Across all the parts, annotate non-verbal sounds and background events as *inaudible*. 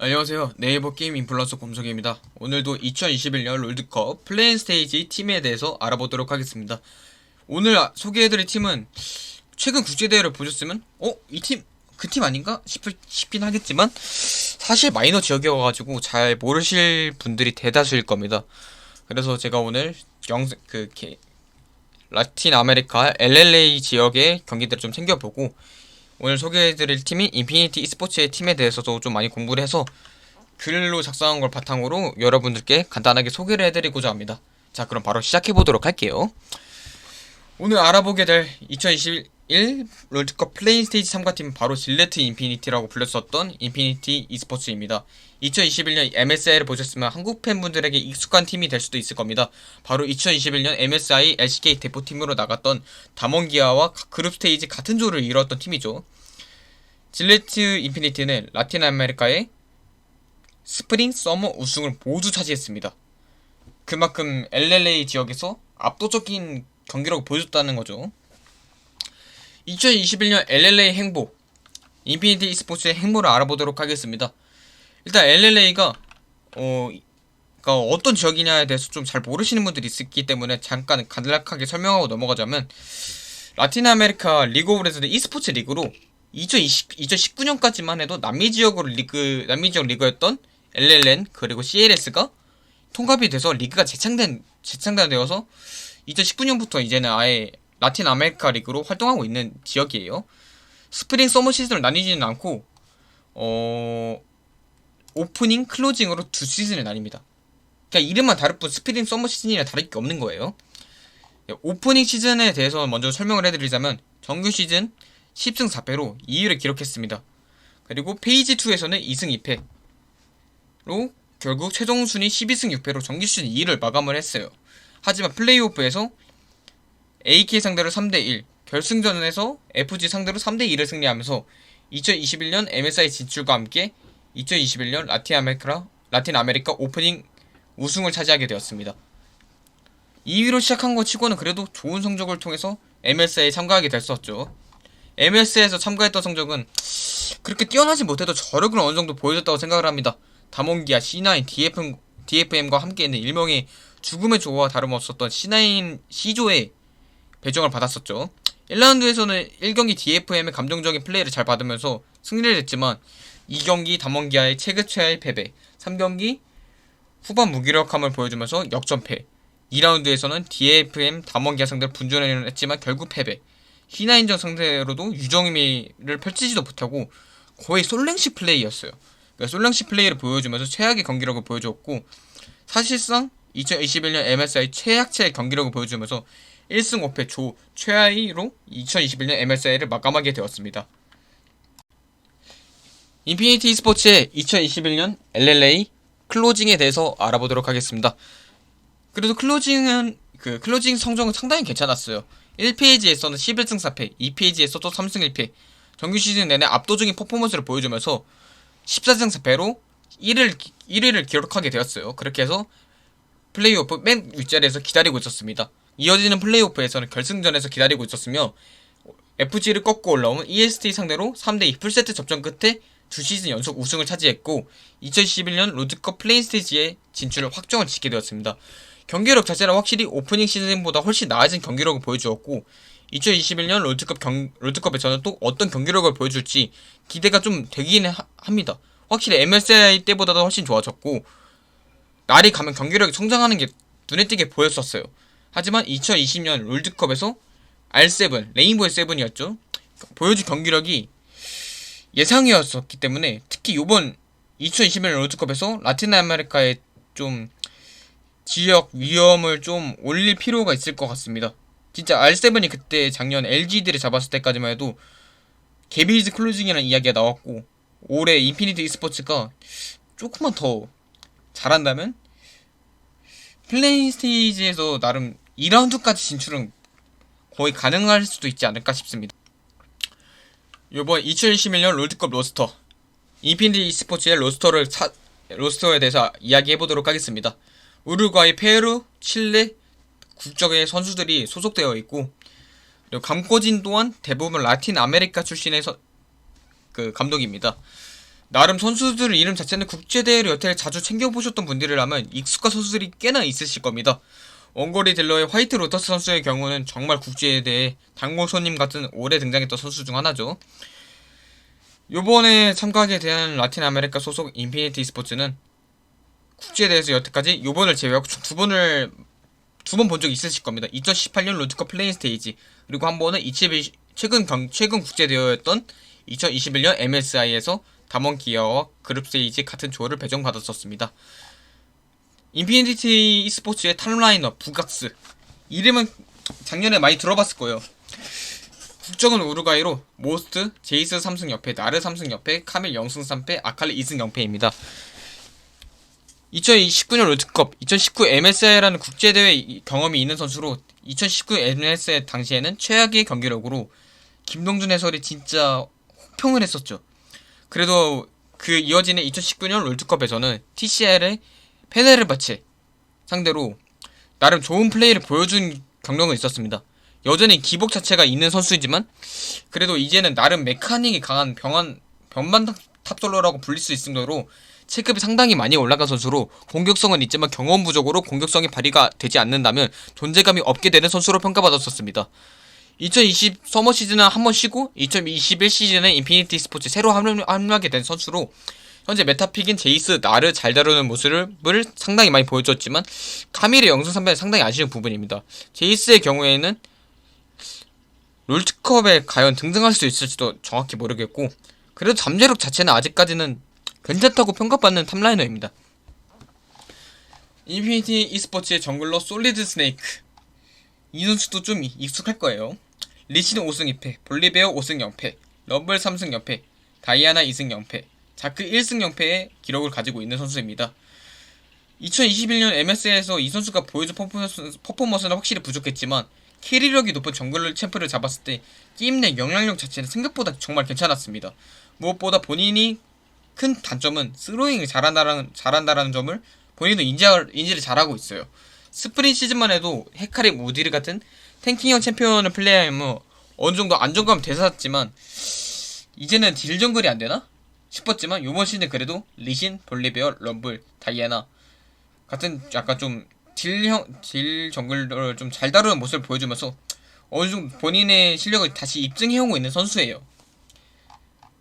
안녕하세요. 네이버 게임 인플루언서 곰성입니다. 오늘도 2021년 롤드컵 플레인 스테이지 팀에 대해서 알아보도록 하겠습니다. 오늘 아- 소개해드릴 팀은 최근 국제대회를 보셨으면 어? 이 팀, 그 팀 아닌가? 싶을, 싶긴 하겠지만 사실 마이너 지역이어가지고 잘 모르실 분들이 대다수일 겁니다. 그래서 제가 오늘 영상, 그, 게- 라틴 아메리카 LLA 지역의 경기들을 좀 챙겨보고 오늘 소개해드릴 팀이 인피니티 e스포츠의 팀에 대해서도 좀 많이 공부를 해서 글로 작성한 걸 바탕으로 여러분들께 간단하게 소개를 해드리고자 합니다. 자, 그럼 바로 시작해보도록 할게요. 오늘 알아보게 될 2021 롤드컵 플레인 스테이지 참가팀은 바로 질레트 인피니티라고 불렸었던 인피니티 e스포츠입니다. 2021년 MSI를 보셨으면 한국 팬분들에게 익숙한 팀이 될 수도 있을 겁니다. 바로 2021년 MSI LCK 대표팀으로 나갔던 담원기아와 그룹 스테이지 같은 조를 이뤘던 팀이죠. 질레트 인피니티는 라틴 아메리카의 스프링 서머 우승을 모두 차지했습니다. 그만큼 LLA 지역에서 압도적인 경기력을 보여줬다는 거죠. 2021년 LLA 행보 인피니티 e스포츠의 행보를 알아보도록 하겠습니다. 일단 LLA가 어 그러니까 어떤 지역이냐에 대해서 좀 잘 모르시는 분들이 있기 때문에 잠깐 간략하게 설명하고 넘어가자면 라틴 아메리카 리그 오브 레전드 e스포츠 리그로 2020, 2019년까지만 해도 남미 지역으로 리그 남미 지역 리그였던 LLN 그리고 CLS가 통합이 돼서 리그가 재창된 재창단되어서 2019년부터 이제는 아예 라틴 아메리카 리그로 활동하고 있는 지역이에요. 스프링 서머 시즌을 나뉘지는 않고 어 오프닝 클로징으로 두 시즌을 나뉩니다. 그냥 이름만 다를 뿐 스프링 서머 시즌이랑 다를 게 없는 거예요. 예, 오프닝 시즌에 대해서 먼저 설명을 해드리자면 정규 시즌 10승 4패로 2위를 기록했습니다. 그리고 페이지 2에서는 2승 2패로 결국 최종 순위 12승 6패로 정규 시즌 2위를 마감을 했어요. 하지만 플레이오프에서 AK 상대로 3대1, 결승전에서 FG 상대로 3대2를 승리하면서 2021년 MSI 진출과 함께 2021년 라틴 아메리카 라틴 아메리카 오프닝 우승을 차지하게 되었습니다. 2위로 시작한 것 치고는 그래도 좋은 성적을 통해서 MSI에 참가하게 됐었죠. MS에서 참가했던 성적은 그렇게 뛰어나지 못해도 저력을 어느 정도 보여줬다고 생각을 합니다. 다몬기아, C9, DFM, DFM과 함께 있는 일명의 죽음의 조와 다름없었던 C9 C조에 배정을 받았었죠. 1라운드에서는 1경기 DFM의 감정적인 플레이를 잘 받으면서 승리를 했지만 2경기 담원기아의 체급차의 패배, 3경기 후반 무기력함을 보여주면서 역전패, 2라운드에서는 DFM 담원기아 상대로 분전을 했지만 결국 패배, 히나인전 상대로도 유정미를 펼치지도 못하고 거의 솔랭식 플레이였어요. 그러니까 솔랭식 플레이를 보여주면서 최악의 경기력을 보여줬고 사실상 2021년 MSI 최악체의 경기력을 보여주면서 1승 5패 조 최하위로 2021년 MSI를 마감하게 되었습니다. 인피니티 스포츠의 2021년 LLA 클로징에 대해서 알아보도록 하겠습니다. 그래도 클로징은 그 클로징 성적은 상당히 괜찮았어요. 1페이지에서는 11승 4패, 2페이지에서도 3승 1패. 정규 시즌 내내 압도적인 퍼포먼스를 보여주면서 14승 4패로 1을 1위를 기록하게 되었어요. 그렇게 해서 플레이오프 맨 윗자리에서 기다리고 있었습니다. 이어지는 플레이오프에서는 결승전에서 기다리고 있었으며 FG를 꺾고 올라온 EST 상대로 3대2 풀세트 접전 끝에 두 시즌 연속 우승을 차지했고 2011년 로드컵 플레인 스테이지에 진출을 확정을 짓게 되었습니다. 경기력 자체는 확실히 오프닝 시즌보다 훨씬 나아진 경기력을 보여주었고 2021년 롤드컵 경, 롤드컵에서는 또 어떤 경기력을 보여줄지 기대가 좀 되긴 하, 합니다. 확실히 MSI 때보다도 훨씬 좋아졌고 날이 가면 경기력이 성장하는 게 눈에 띄게 보였었어요. 하지만 2020년 롤드컵에서 R7, 레인보의 7이었죠. 보여준 경기력이 예상이었었기 때문에 특히 이번 2021년 롤드컵에서 라틴 아메리카의 좀 지역 위험을 좀 올릴 필요가 있을 것 같습니다. 진짜 R7이 그때 작년 LGD를 잡았을 때까지만 해도 개비즈 클로징이라는 이야기가 나왔고 올해 인피니티 e스포츠가 조금만 더 잘한다면 플레이 스테이지에서 나름 2라운드까지 진출은 거의 가능할 수도 있지 않을까 싶습니다. 이번 2021년 롤드컵 로스터 인피니티 e스포츠의 로스터를 사, 로스터에 대해서 이야기해 보도록 하겠습니다. 우루과이, 페루, 칠레 국적의 선수들이 소속되어 있고 감고진 또한 대부분 라틴 아메리카 출신의 서, 그 감독입니다. 나름 선수들 이름 자체는 국제대회를 여태 자주 챙겨보셨던 분들이라면 익숙한 선수들이 꽤나 있으실 겁니다. 원거리 딜러의 화이트 로터스 선수의 경우는 정말 국제대회 당고 손님 같은 오래 등장했던 선수 중 하나죠. 요번에 참가하게 된 라틴 아메리카 소속 인피니티 스포츠는 국제대회에서 여태까지 요번을 제외하고 두 번을 두 번 본적 있으실 겁니다. 2018년 로드컵 플레인 스테이지 그리고 한 번은 2020 최근 경, 최근 국제대회였던 2021년 MSI에서 담원 기아와 그룹 스테이지 같은 조를 배정받았었습니다. 인피니티 e스포츠의 탑라이너 부각스 이름은 작년에 많이 들어봤을 거예요. 국적은 우루과이로 모스트, 제이스 3승 옆에, 나르 3승 옆에, 카밀 0승 3패, 아칼리 2승 0패입니다. 2019년 롤드컵, 2019 MSI라는 국제대회 이- 경험이 있는 선수로 2019 MSI 당시에는 최악의 경기력으로 김동준 해설이 진짜 혹평을 했었죠. 그래도 그 이어지는 2019년 롤드컵에서는 TCL의 페네르바체 상대로 나름 좋은 플레이를 보여준 경력은 있었습니다. 여전히 기복 자체가 있는 선수이지만 그래도 이제는 나름 메카닉이 강한 병한 변반 탑솔러라고 불릴 수 있을 정도로 체급이 상당히 많이 올라간 선수로 공격성은 있지만 경험 부족으로 공격성이 발휘가 되지 않는다면 존재감이 없게 되는 선수로 평가받았었습니다. 2020 서머 시즌은 한 번 쉬고 2021 시즌에 인피니티 스포츠 새로 합류, 합류하게 된 선수로 현재 메타픽인 제이스 나를 잘 다루는 모습을 상당히 많이 보여줬지만 카밀의 영승 선배는 상당히 아쉬운 부분입니다. 제이스의 경우에는 롤드컵에 과연 등등할 수 있을지도 정확히 모르겠고 그래도 잠재력 자체는 아직까지는 괜찮다고 평가받는 탑라이너입니다. 인피니티 e스포츠의 정글러 솔리드 스네이크 이 선수도 좀 익숙할 거예요. 리시는 5승 2패, 볼리베어 5승 0패, 럼블 3승 0패, 다이아나 2승 0패, 자크 1승 0패의 기록을 가지고 있는 선수입니다. 2021년 MS에서 이 선수가 보여준 퍼포먼스, 퍼포먼스는 확실히 부족했지만 캐리력이 높은 정글 챔프를 잡았을 때 게임 내 영향력 자체는 생각보다 정말 괜찮았습니다. 무엇보다 본인이 큰 단점은 스로잉을 잘한다라는, 잘한다라는 점을 본인도 인지, 인지를 잘하고 있어요. 스프린 시즌만 해도 헤카리 모디르 같은 탱킹형 챔피언을 플레이하면 어느 정도 안정감 되살았지만 이제는 딜 정글이 안 되나 싶었지만 이번 시즌 그래도 리신, 볼리베어, 럼블, 다이애나 같은 약간 좀 딜형 딜 정글을 좀 잘 다루는 모습을 보여주면서 어느 정도 본인의 실력을 다시 입증해오고 있는 선수예요.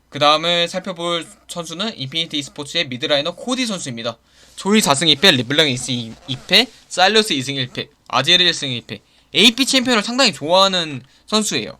그 다음에 살펴볼 선수는 인피니티 e스포츠의 미드라이너 코디 선수입니다. 조이 4승 2패, 리블랑 2승 2패, 사일러스 2승 1패, 아제르 1승 2패, AP 챔피언을 상당히 좋아하는 선수예요.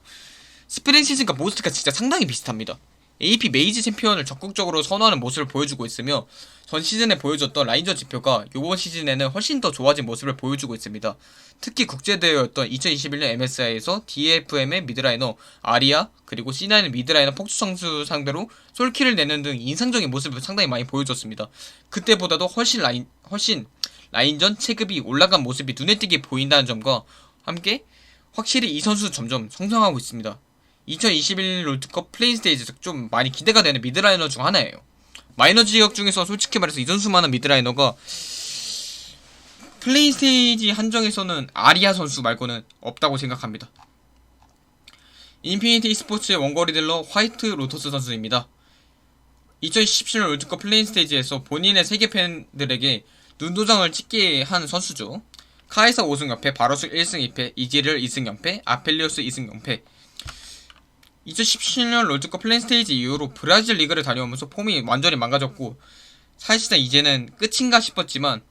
스프링 시즌과 모스트가 진짜 상당히 비슷합니다. AP 메이지 챔피언을 적극적으로 선호하는 모습을 보여주고 있으며 전 시즌에 보여줬던 라인저 지표가 이번 시즌에는 훨씬 더 좋아진 모습을 보여주고 있습니다. 특히 국제대회였던 2021년 MSI에서 DFM의 미드라이너 아리아 그리고 C9의 미드라이너 폭주 선수 상대로 솔킬을 내는 등 인상적인 모습을 상당히 많이 보여줬습니다. 그때보다도 훨씬 라인 훨씬 라인전 체급이 올라간 모습이 눈에 띄게 보인다는 점과 함께 확실히 이 선수 점점 성장하고 있습니다. 2021 롤드컵 플레인 스테이지에서 좀 많이 기대가 되는 미드라이너 중 하나예요. 마이너 지역 중에서 솔직히 말해서 이 선수만한 미드라이너가 플레인 스테이지 한정에서는 아리아 선수 말고는 없다고 생각합니다. 인피니티 e스포츠의 원거리 딜러 화이트 로터스 선수입니다. 2017년 롤드컵 플레인 스테이지에서 본인의 세계 팬들에게 눈도장을 찍게 한 선수죠. 카이사 5승 연패, 바로스 1승 2패, 이지를 2승 연패, 아펠리오스 2승 연패. 2017년 롤드컵 플랜 스테이지 이후로 브라질 리그를 다녀오면서 폼이 완전히 망가졌고 사실상 이제는 끝인가 싶었지만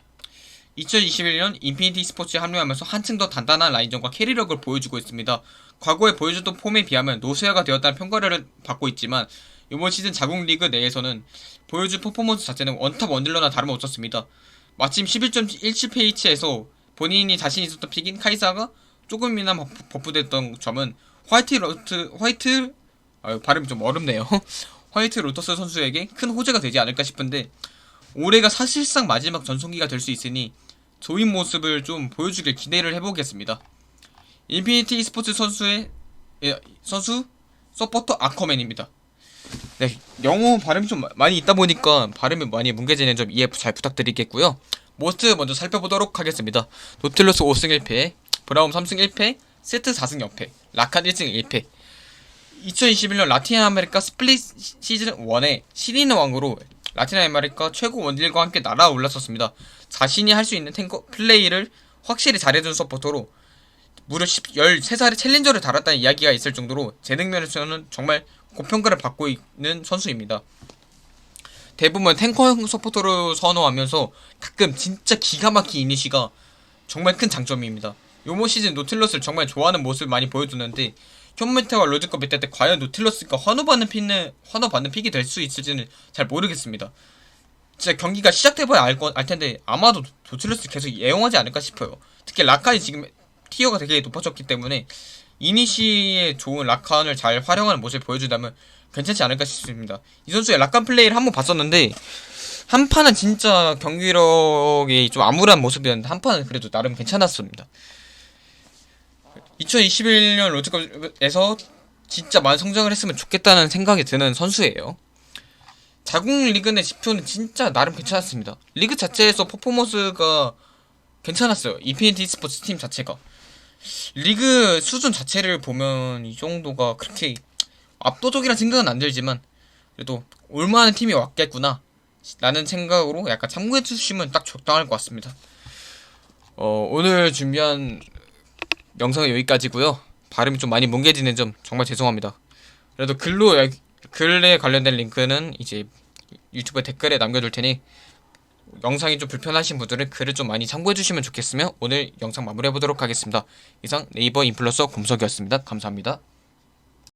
2021년 인피니티 스포츠에 합류하면서 한층 더 단단한 라인전과 캐리력을 보여주고 있습니다. 과거에 보여줬던 폼에 비하면 노쇠화가 되었다는 평가를 받고 있지만 이번 시즌 자국 리그 내에서는 보여준 퍼포먼스 자체는 원탑 원딜러나 다름없었습니다. 마침 11.17pH에서 본인이 자신 있었던 픽인 카이사가 조금이나 버프- 버프됐던 점은 화이트 로트 화이트 아유 발음이 좀 어렵네요. *laughs* 화이트 로터스 선수에게 큰 호재가 되지 않을까 싶은데 올해가 사실상 마지막 전성기가 될 수 있으니 좋은 모습을 좀 보여주길 기대를 해보겠습니다. 인피니티 e스포츠 선수의 예, 선수 서포터 아커맨입니다. 네, 영어 발음이 좀 많이 있다 보니까 발음이 많이 뭉개지는 점 이해 잘 부탁드리겠고요. 모스트 먼저 살펴보도록 하겠습니다. 노틸러스 5승 1패, 브라움 3승 1패, 세트 4승 0패, 라칸 1승 1패. 2021년 라틴 아메리카 스플릿 시즌 1의 시리는 왕으로 라틴 아메리카 최고 원딜과 함께 날아올랐었습니다. 자신이 할 수 있는 탱커 플레이를 확실히 잘해준 서포터로 무려 10, 13살에 챌린저를 달았다는 이야기가 있을 정도로 재능 면에서는 정말 고평가를 받고 있는 선수입니다. 대부분 탱커 서포터로 선호하면서 가끔 진짜 기가 막힌 이니시가 정말 큰 장점입니다. 요번 시즌 노틸러스를 정말 좋아하는 모습을 많이 보여주는데 현메테와 로드컵 메타 때 과연 노틸러스가 환호받는 픽은 환호받는 픽이 될 수 있을지는 잘 모르겠습니다. 진짜 경기가 시작돼봐야 알, 거, 알 텐데 아마도 노틸러스 계속 애용하지 않을까 싶어요. 특히 라칸이 지금 티어가 되게 높아졌기 때문에 이니시의 좋은 라칸을 잘 활용하는 모습을 보여준다면 괜찮지 않을까 싶습니다. 이 선수의 라칸 플레이를 한 번 봤었는데 한 판은 진짜 경기력이 좀 암울한 모습이었는데 한 판은 그래도 나름 괜찮았습니다. 2021년 롤드컵에서 진짜 많은 성장을 했으면 좋겠다는 생각이 드는 선수예요. 자국 리그 내 지표는 진짜 나름 괜찮았습니다. 리그 자체에서 퍼포먼스가 괜찮았어요. 이피니티 스포츠 팀 자체가. 리그 수준 자체를 보면 이 정도가 그렇게 압도적이라는 생각은 안 들지만 그래도 올만한 팀이 왔겠구나 라는 생각으로 약간 참고해 주시면 딱 적당할 것 같습니다. 어, 오늘 준비한 영상은 여기까지고요. 발음이 좀 많이 뭉개지는 점 정말 죄송합니다. 그래도 글로 글에 관련된 링크는 이제 유튜브 댓글에 남겨둘 테니 영상이 좀 불편하신 분들은 글을 좀 많이 참고해 주시면 좋겠으며 오늘 영상 마무리해 보도록 하겠습니다. 이상 네이버 인플루언서 곰석이었습니다. 감사합니다.